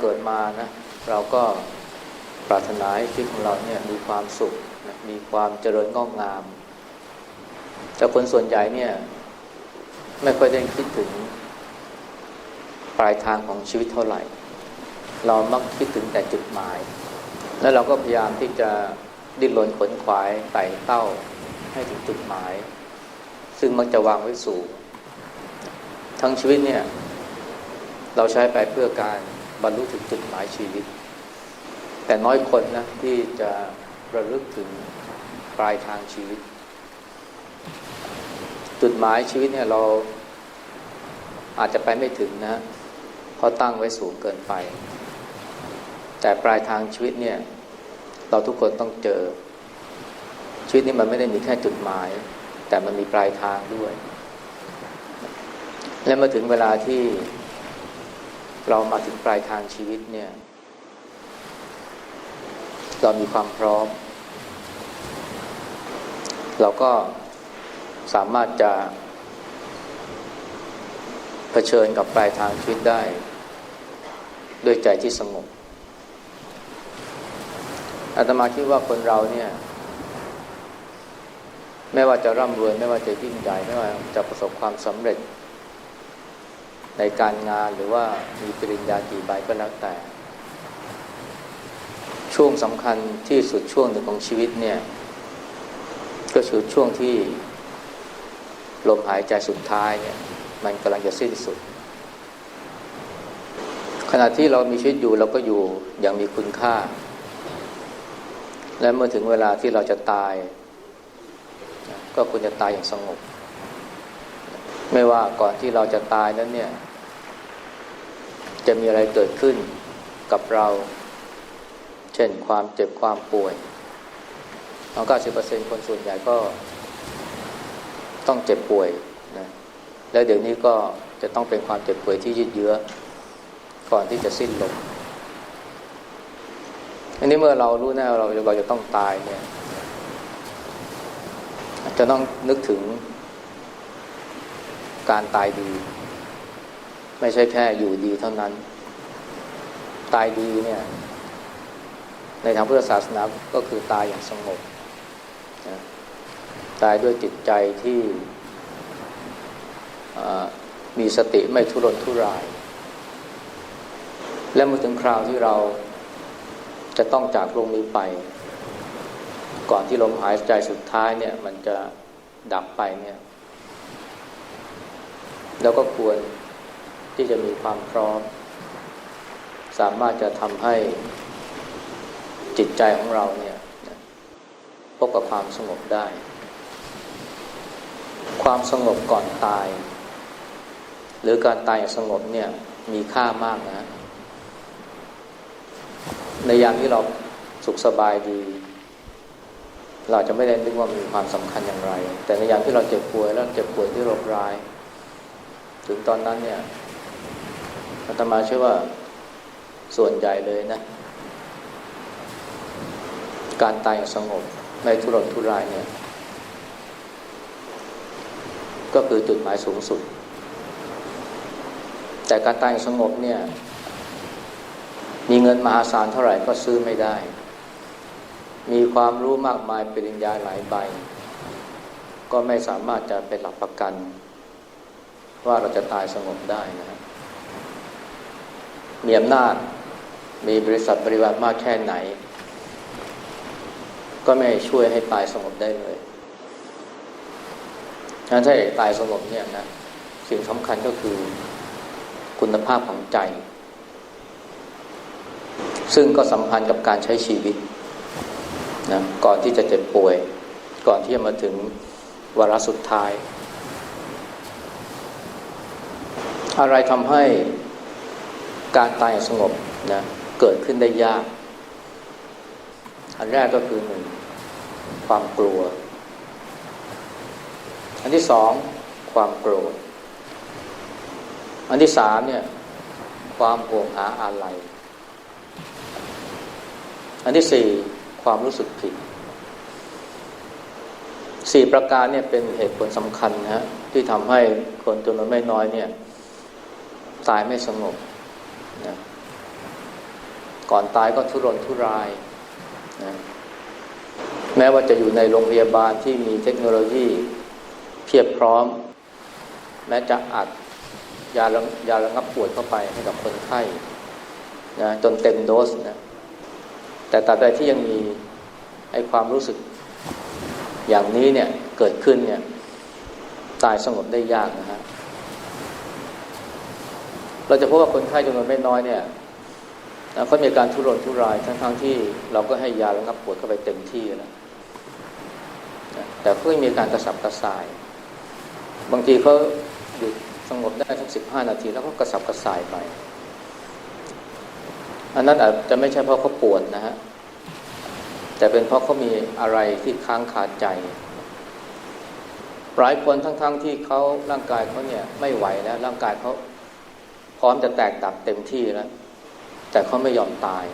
เกิดมานะเราก็ปรารถนาให้ชีวิตของเราเนี่ยมีความสุขนะมีความเจริญงอกงาม แต่คนส่วนใหญ่เนี่ยไม่ค่อยได้คิดถึงปลายทางของชีวิตเท่าไหร่ เรามักคิดถึงแต่จุดหมาย แล้วเราก็พยายามที่จะดิ้นรนขนขวายไต่เต้าให้ถึงจุดหมาย ซึ่งมักจะวางไว้สูงทั้งชีวิตเนี่ย เราใช้ไปเพื่อการ บรรลุถึงจุดหมายชีวิต แต่น้อยคนนะที่จะระลึกถึงปลายทางชีวิต จุดหมายชีวิตเนี่ยเราอาจจะไปไม่ถึงนะเพราะตั้งไว้สูงเกินไป แต่ปลายทางชีวิตเนี่ย เราทุกคนต้องเจอ ชีวิตนี้มันไม่ได้มีแค่จุดหมาย แต่มันมีปลายทางด้วย และมื่อถึงเวลาที่ เรามาถึงปลายทางชีวิตเนี่ย เรามีความพร้อม เราก็สามารถจะเผชิญกับปลายทางชีวิตได้ ด้วยใจที่สงบอาตมาคิดว่าคนเราเนี่ย ไม่ว่าจะร่ำรวย ไม่ว่าจะยิ่งใหญ่ไม่ว่าจะประสบความสำเร็จ ในการงานหรือว่ามีปริญญากี่ใบก็แล้วแต่ ช่วงสำคัญที่สุดช่วงหนึ่งของชีวิตเนี่ย ก็คือช่วงที่ลมหายใจสุดท้ายเนี่ย มันกำลังจะสิ้นสุด ขณะที่เรามีชีวิตอยู่เราก็อยู่อย่างมีคุณค่า และเมื่อถึงเวลาที่เราจะตาย ก็ควรจะตายอย่างสงบไม่ว่าก่อนที่เราจะตายนั้นเนี่ย จะมีอะไรเกิดขึ้นกับเรา เช่นความเจ็บความป่วยเอา90%คนส่วนใหญ่ก็ต้องเจ็บป่วยนะแล้วเดี๋ยวนี้ก็จะต้องเป็นความเจ็บป่วยที่ยืดเยื้อ ก่อนที่จะสิ้นลมอันนี้เมื่อเรารู้แน่เราเราจะต้องตายเนี่ยจะต้องนึกถึงการตายดี ไม่ใช่แค่อยู่ดีเท่านั้น ตายดีเนี่ยในทางพุทธศาสนาก็คือตายอย่างสงบนะตายด้วยจิตใจที่มีสติไม่ทุรนทุราย และเมื่อถึงคราวที่เราจะต้องจากโลกนี้ไป ก่อนที่ลมหายใจสุดท้ายเนี่ย มันจะดับไปเนี่ย แล้วก็ควร ที่จะมีความพร้อม สามารถจะทำให้จิตใจของเราเนี่ยพบกับความสงบได้ ความสงบก่อนตาย หรือการตายอย่างสงบเนี่ยมีค่ามากนะ ในยามที่เราสุขสบายดี เราจะไม่ได้นึกว่ามีความสำคัญอย่างไร แต่ในยามที่เราเจ็บป่วยแล้วเจ็บป่วยที่โรคร้าย ถึงตอนนั้นเนี่ย อาตมาเชื่อว่าส่วนใหญ่เลยนะ การตายอย่างสงบในทุรนทุรายเนี่ย ก็คือจุดหมายสูงสุด แต่การตายอย่างสงบเนี่ย มีเงินมหาศาลเท่าไหร่ก็ซื้อไม่ได้ มีความรู้มากมายปริญญาหลายใบ ก็ไม่สามารถจะเป็นหลักประกัน ว่าเราจะตายสงบได้นะ มีอำนาจ มีบริษัทบริวารมากแค่ไหน ก็ไม่ช่วยให้ตายสงบได้เลยงั้นถ้าตายสงบเนี่ยนะสิ่งสำคัญก็คือคุณภาพของใจ ซึ่งก็สัมพันธ์กับการใช้ชีวิตนะก่อนที่จะเจ็บป่วย ก่อนที่จะมาถึงวาระสุดท้าย อะไรทำให้ การตายสงบนะเกิดขึ้นได้ยาก อันแรกก็คือหนึ่งความกลัว อันที่สองความโกรธ อันที่สามเนี่ยความห่วงหาอะไรอันที่สี่ความรู้สึกผิดสี่ประการเนี่ยเป็นเหตุผลสำคัญนะฮะที่ทำให้คนจำนวนไม่น้อยเนี่ย ตายไม่สงบ นะก่อนตายก็ทุรนทุรายนะแม้ว่าจะอยู่ในโรงพยาบาลที่มีเทคโนโลยีเพียบพร้อม แม้จะอัดยาระยาระงับปวดเข้าไปให้กับคนไข้นะจนเต็มโดสนะแต่ตราบใดที่ยังมีไอความรู้สึกอย่างนี้เนี่ยเกิดขึ้นเนี่ยตายสงบได้ยากนะฮะ เราจะพบว่าคนไข้จำนวนไม่น้อยเนี่ยเขามีอาการทุรนทุรายทั้งๆทที่เราก็ให้ยาระงับปวดเข้าไปเต็มที่แล้วแต่เขายังมีการกระสับกระส่าย บางทีเขาหยุดสงบได้สักสิบห้านาที แล้วก็กระสับกระส่ายไป อันนั้นอาจจะไม่ใช่เพราะเขาปวดนะฮะแต่เป็นเพราะเขามีอะไรที่ค้างคาใจหลายคนทั้งๆทที่เขาร่างกายเขาเนี่ยไม่ไหวแล้วร่างกายเขา พร้อมจะแตกดับเต็มที่แล้ว แต่เขาไม่ยอมตาย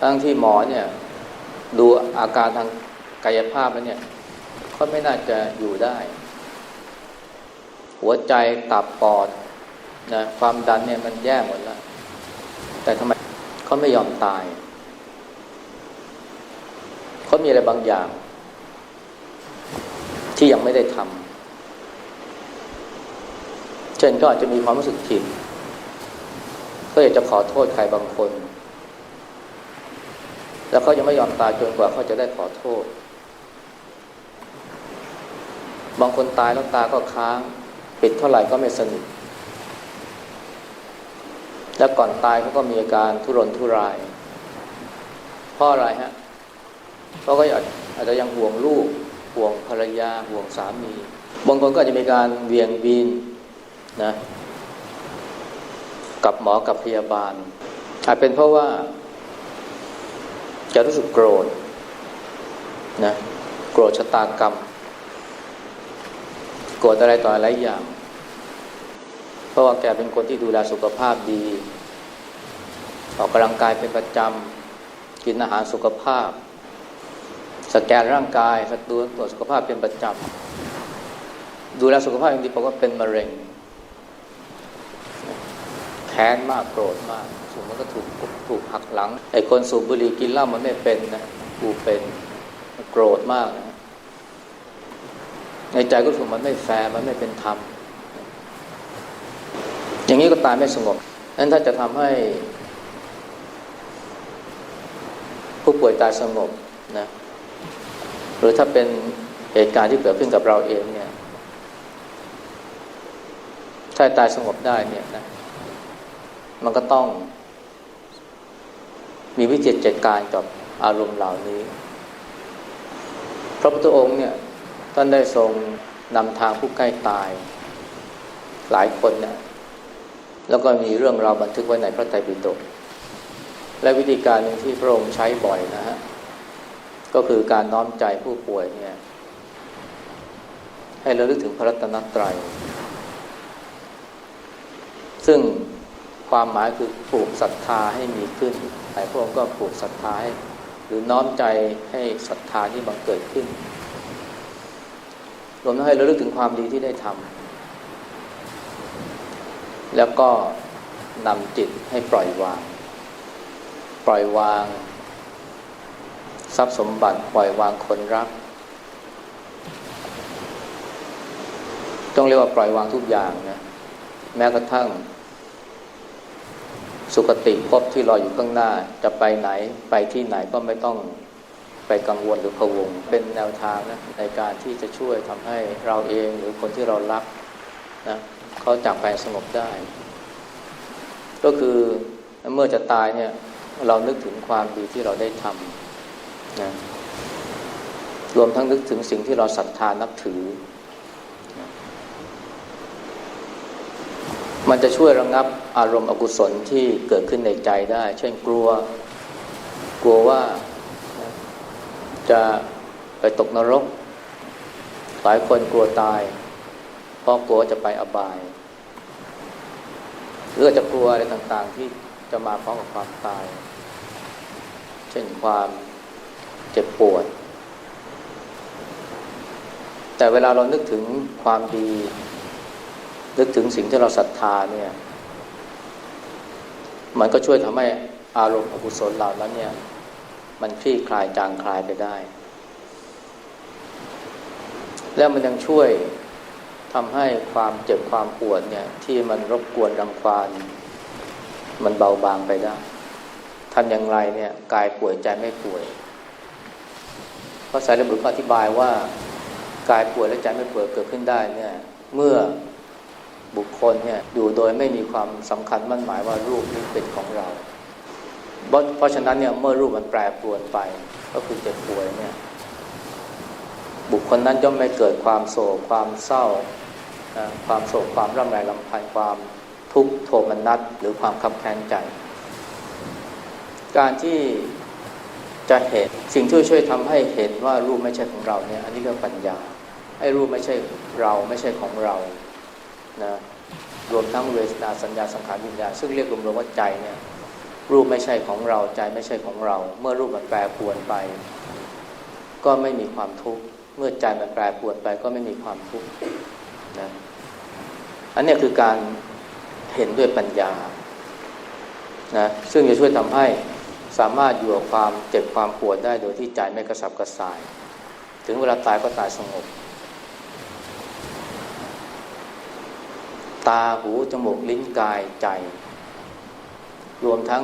ทั้งที่หมอเนี่ยดูอาการทางกายภาพแล้วเนี่ยเขาไม่น่าจะอยู่ได้ หัวใจตับปอดนะความดันเนี่ยมันแย่หมดแล้ว แต่ทำไมเขาไม่ยอมตายเขามีอะไรบางอย่าง ที่ยังไม่ได้ทำ ช่นก็อาจจะมีความรู้สึกผิด ก็อยากจะขอโทษใครบางคน แล้วเขายังไม่ยอมตายจนกว่าเขาจะได้ขอโทษ บางคนตายแล้วตาก็ค้าง ปิดเท่าไหร่ก็ไม่สนิท แล้วก่อนตายเขาก็มีอาการทุรนทุราย เพราะอะไรฮะเพราะก็อาจจะยังห่วงลูก ห่วงภรรยา ห่วงสามี บางคนก็อาจจะมีการเวียงบิน นะกับหมอกับพยาบาล อาจเป็นเพราะว่า จะรู้สึกโกรธนะโกรธชะตากรรม โกรธอะไรต่ออะไรอย่าง เพราะว่าแกเป็นคนที่ดูแลสุขภาพดี ออกกำลังกายเป็นประจำกินอาหารสุขภาพ สแกนร่างกายสัดูตรวจสุขภาพเป็นประจำดูแลสุขภาพอย่างดีบอกว่าเป็นมะเร็ง แค้นมากโกรธมากสมมติก็ถูกถูกหักหลัง ไอ้คนสูบบุหรี่กินเหล้ามันไม่เป็นนะกูเป็นโกรธมากนะในใจก็ถูกมันไม่แฟร์มันไม่เป็นธรรม อย่างนี้ก็ตายไม่สงบนั้นถ้าจะทำให้ ผู้ป่วยตายสงบนะหรือถ้าเป็นเหตุการณ์ที่เกิดขึ้นกับเราเองเนี่ย ถ้าตายสงบได้เนี่ยนะ มันก็ต้อง มีวิจิตจัดการกับอารมณ์เหล่านี้ พระพุทธองค์เนี่ยท่านได้ทรงนำทางผู้ใกล้ตาย หลายคนเนี่ยแล้วก็มีเรื่องราวบันทึกไว้ในพระไตรปิฎกและวิธีการหนึ่งที่พระองค์ใช้บ่อยนะฮะก็คือการน้อมใจผู้ป่วยเนี่ย ให้ระลึกถึงพระรัตนตรัย ซึ่ง ความหมายคือปลูกศรัทธาให้มีขึ้นหลายพระองค์ก็ปลูกศรัทธาให้หรือน้อมใจให้ศรัทธาที่บังเกิดขึ้น รวมทั้งให้ระลึกถึงความดีที่ได้ทำแล้วก็นำจิตให้ปล่อยวาง ปล่อยวาง ทรัพย์สมบัติปล่อยวางคนรักต้องเรียกว่าปล่อยวางทุกอย่างนะแม้กระทั่ง สุคติภพที่รออยู่ข้างหน้าจะไปไหนไปที่ไหนก็ไม่ต้องไปกังวลหรือพะวง เป็นแนวทางนะในการที่จะช่วยทำให้เราเองหรือคนที่เรารักนะเขาจากไปสงบได้ ก็คือเมื่อจะตายเนี่ยเรานึกถึงความดีที่เราได้ทำนะรวมทั้งนึกถึงสิ่งที่เราศรัทธานับถือ มันจะช่วยระงงับอารมณ์อกุศลที่เกิดขึ้นในใจได้ เช่นกลัว กลัวว่าจะไปตกนรก หลายคนกลัวตาย เพราะกลัวจะไปอบาย หรือจะกลัวอะไรต่างๆ ที่จะมาพร้อมกับความตาย เช่นความเจ็บปวด แต่เวลาเรานึกถึงความดี นึกถึงสิ่งที่เราศรัทธาเนี่ย มันก็ช่วยทำให้อารมณ์อกุศลเหล่านั้นเนี่ย มันคลี่คลายจางคลายไปได้ แล้วมันยังช่วยทำให้ความเจ็บความปวดเนี่ย ที่มันรบกวนรังควานมันเบาบางไปได้ทำอย่างไรเนี่ยกายป่วยใจไม่ป่วยพระสาระบุก็อธิบายว่ากายป่วยและใจไม่ป่วยเกิดขึ้นได้เนี่ย เมื่อ บุคคลเนี่ยอยู่โดยไม่มีความสำคัญมั่นหมายว่ารูปนี้เป็นของเรา เพราะฉะนั้นเนี่ยเมื่อรูปมันแปรปรวนไป ก็คือเจ็บป่วยเนี่ยบุคคลนั้นย่อมไม่เกิดความโศกความเศร้านะความโศกความร่ำไรลำพันความทุกข์โทมนัสหรือความคับแค้นใจ การที่จะเห็นสิ่งที่ช่วยทำให้เห็นว่ารูปไม่ใช่ของเราเนี่ยอันนี้ก็ปัญญาไอ้รูปไม่ใช่เราไม่ใช่ของเรา นะรวมทั้งเวทนาสัญญาสังขารวิญญาณซึ่งเรียกรวมๆว่าใจเนี่ยรูปไม่ใช่ของเราใจไม่ใช่ของเรา เมื่อรูปมันแปรปวนไป ก็ไม่มีความทุกข์เมื่อใจมันแปรปวนไปก็ไม่มีความทุกข์นะอันนี้คือการเห็นด้วยปัญญานะซึ่งจะช่วยทำให้สามารถอยู่กับความเจ็บความปวดได้โดยที่ใจไม่กระสับกระส่าย ถึงเวลาตายก็ตายสงบ ตาหูจมูกลิ้นกายใจ รวมทั้ง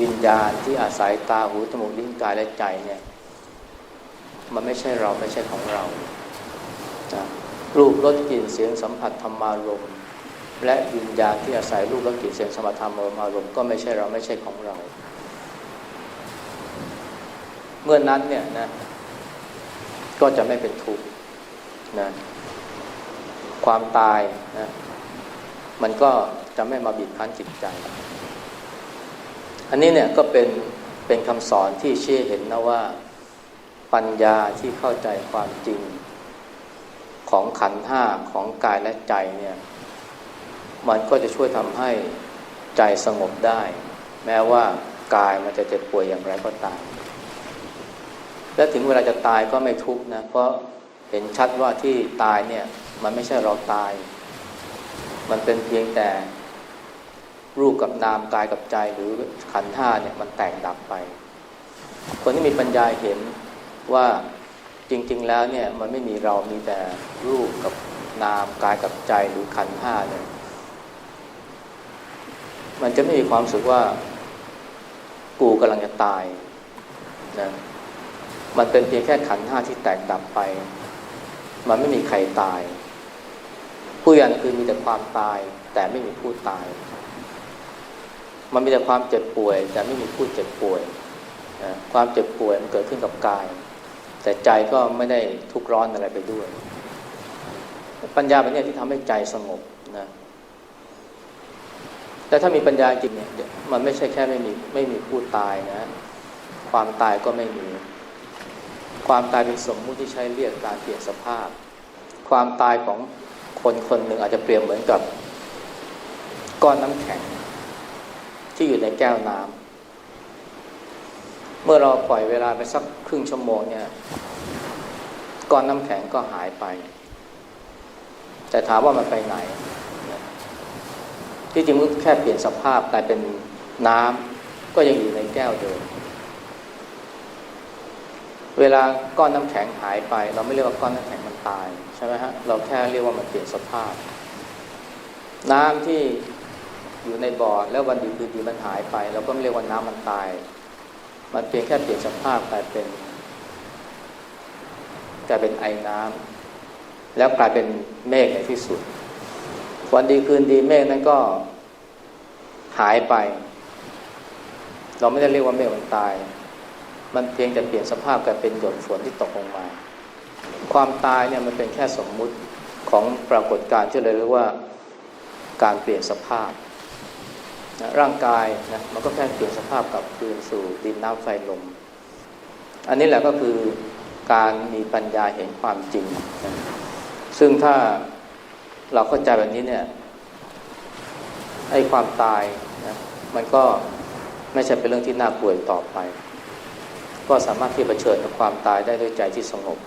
วิญญาณที่อาศัยตาหูจมูกลิ้นกายและใจเนี่ยมันไม่ใช่เราไม่ใช่ของเรานะรูปรสกลิ่นเสียงสัมผัสธรรมารมณ์และวิญญาณที่อาศัยรูปรสกลิ่นเสียงสัมผัสธรรมารมณ์ก็ไม่ใช่เราไม่ใช่ของเรา เมื่อนนั้นเนี่ยนะก็จะไม่เป็นทุกข์นะความตายนะ มันก็จะไม่มาบีบคั้นจิตใจ อันนี้เนี่ยก็เป็นเป็นคำสอนที่เชื่อเห็นนะว่าปัญญาที่เข้าใจความจริง ของขันธ์ห้าของกายและใจเนี่ยมันก็จะช่วยทำให้ใจสงบได้ แม้ว่ากายมันจะเจ็บป่วยอย่างไรก็ตาม และถึงเวลาจะตายก็ไม่ทุกข์นะ เพราะเห็นชัดว่าที่ตายเนี่ย มันไม่ใช่เราตาย มันเป็นเพียงแต่รูปกับนามกายกับใจหรือขันธ์ห้าเนี่ยมันแตกดับไป คนที่มีปัญญาเห็นว่าจริง ๆ แล้วเนี่ยมันไม่มีเรามีแต่รูปกับนามกายกับใจหรือขันธ์ห้าเนี่ยมันจะไม่มีความสึกว่ากูกำลังจะตายนะมันเป็นเพียงแค่ขันธ์ห้าที่แตกดับไป มันไม่มีใครตาย ผู้ยันคือมีแต่ความตาย แต่ไม่มีผู้ตาย มันมีแต่ความเจ็บป่วย แต่ไม่มีผู้เจ็บป่วยนะความเจ็บป่วยมันเกิดขึ้นกับกาย แต่ใจก็ไม่ได้ทุกข์ร้อนอะไรไปด้วย ปัญญาเป็นเนี่ยที่ทำให้ใจสงบนะแต่ถ้ามีปัญญาจริงเนี่ยมันไม่ใช่แค่ไม่มีไม่มีผู้ตายนะ ความตายก็ไม่มี ความตายเป็นสมมุติที่ใช้เรียกการเปลี่ยนสภาพ ความตายของ คนคนหนึ่งอาจจะเปรียบเหมือนกับ ก้อนน้ำแข็ง ที่อยู่ในแก้วน้ำเมื่อเราปล่อยเวลาไปสักครึ่งชั่วโมงเนี่ย ก้อนน้ำแข็งก็หายไป แต่ถามว่ามันไปไหน ที่จริงมันแค่เปลี่ยนสภาพกลายเป็นน้ำก็ยังอยู่ในแก้วเดิมเวลาก้อนน้ำแข็งหายไป เราไม่เรียกว่าก้อนน้ำแข็ง ตายใช่ไหมฮะเราแค่เรียกว่ามันเปลี่ยนสภาพ น้ำที่อยู่ในบ่อแล้ววันดีคืนดีมันหายไป เราก็ไม่เรียกว่าน้ำมันตาย มันเพียงแค่เปลี่ยนสภาพกลายเป็นกลายเป็นไอ้น้ำแล้วกลายเป็นเมฆในที่สุด วันดีคืนดีเมฆนั้นก็หายไป เราไม่ได้เรียกว่าเมฆมันตาย มันเพียงแต่เปลี่ยนสภาพกลายเป็นหยดฝนที่ตกลงมา ความตายเนี่ยมันเป็นแค่สมมุติของปรากฏการณ์ที่เลยเรียกว่าการเปลี่ยนสภาพนะร่างกายนะมันก็แค่เปลี่ยนสภาพกลับคืนสู่ดินน้ำไฟลม อันนี้แหละก็คือการมีปัญญาเห็นความจริงนะซึ่งถ้าเราเข้าใจแบบนี้เนี่ยไอ้ความตายนะมันก็ไม่ใช่เป็นเรื่องที่น่ากลัวต่อไป ก็สามารถที่จะเผชิญกับความตายได้ด้วยใจที่สงบ